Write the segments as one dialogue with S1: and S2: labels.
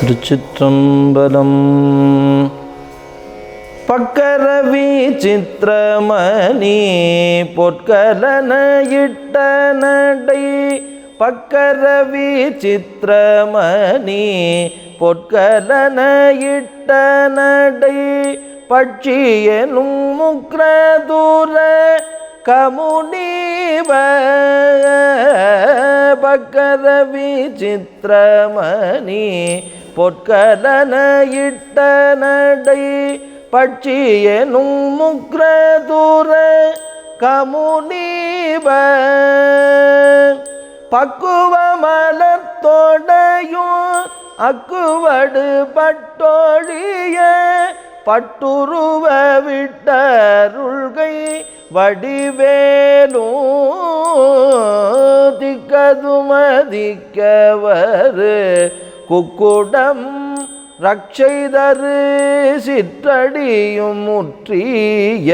S1: திருச்சிற்றம்பலம். பக்கரவி சித்திரமணி பொற்கலனையிட்ட நடை. பக்கரவி சித்திரமணி பொற்கலனையிட்ட நடை. பட்சியனும் முக்ரதூர கமுனீவ பக்கரவி சித்திரமணி பொற்கலன இட்ட நடை பட்சியனும் முக்ரதுர கமுனீப. பக்குவ மலத்தோடையும் அக்குவடு பட்டோழிய பட்டுருவ விட்டருள்கை வடிவேலும் திக்கதுமதிக்கவரு. குக்குடம் ரக்ஷைதரு சிற்றடியும் முற்றிய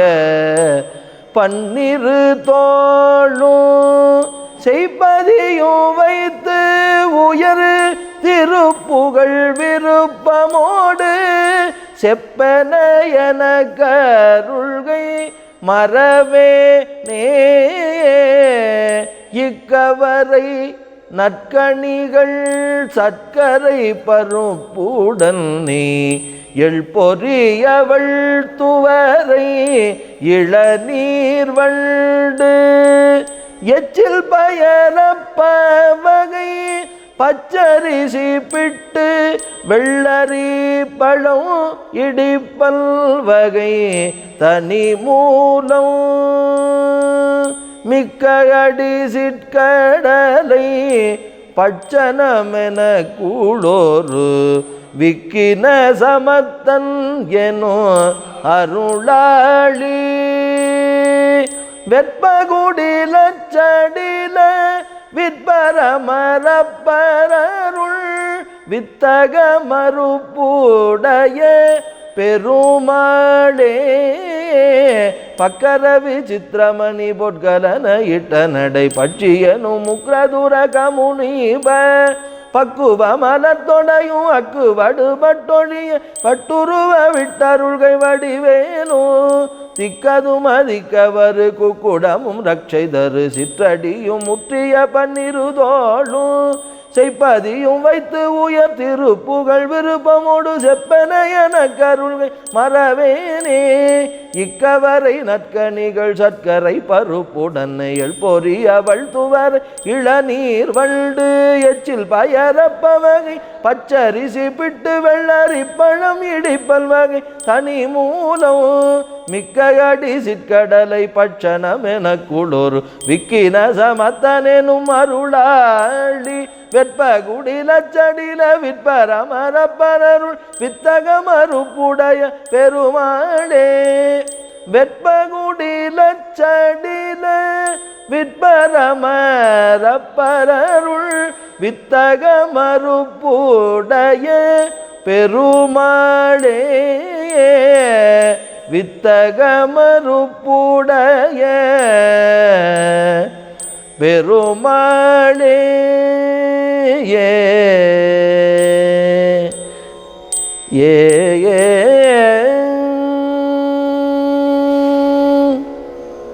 S1: பன்னிரு தோளும் செய்பதியும் வைத்து உயர் திருப்புகழ் விருப்பமோடு செப்பன என கருள்கை மறவே நே இக்கவரை நற்கணிகள் சர்க்கரை பருப்புடன் நீ எள் பொறியவள் துவரை இளநீர் வண்டு. எச்சில் பயரப்ப வகை பச்சரிசி பிட்டு வெள்ளரி பழம் இடிப்பல் வகை தனி மூலம். மிக்க அடி சிற்கடலை பட்சணமென கூடோரு விக்கின சமத்தன் எனோ அருளாளி. வெற்பகுடில சடில விற்பரமரப்பரருள் வித்தக மறுப்புடைய பெருமாளே. பக்கரவி சித்திரமணி பொற்கலன இட்ட நடை பட்சியனு முக்ரதுர கமுனீப பக்குவ மலத்தொடையும் அக்கு வடுபட்டொழிய பட்டுருவ விட்டருள்கை வடிவேலும் திக்கதும் அதிக்கவரு குக்குடமும் ரட்சை தரு சிற்றடியும் முற்றிய பன்னிருதோளும் செய்ப்பதியும் வைத்து உயர் திருப்புகழ் விருப்பமோடு செப்பன என கருள்கை மறவேனே. இக்கவரை நற்கனிகள் சர்க்கரை பருப்புடன் பொறியவள் துவர் இளநீர் வண்டு எச்சில் பயரப்ப வகை பச்சரிசி பிட்டு வெள்ளரி பழம் இடிப்பல் வகை தனி மூலம் மிக்க அடி சிற்கடலை பட்சணம் என குளோர் விக்கின சமத்தனெனும் அருளாளி வெற்ப குடில சடில விற்பரமரப்பரருள் வித்தக மறுப்புடைய பெருமாளே. வெற்ப குடில சடில விற்பரமரப்பரருள் வித்தக மறுப்புடைய பெருமாளே. வித்தக மறுப்புடைய பெருமாளே. yeah, yeah.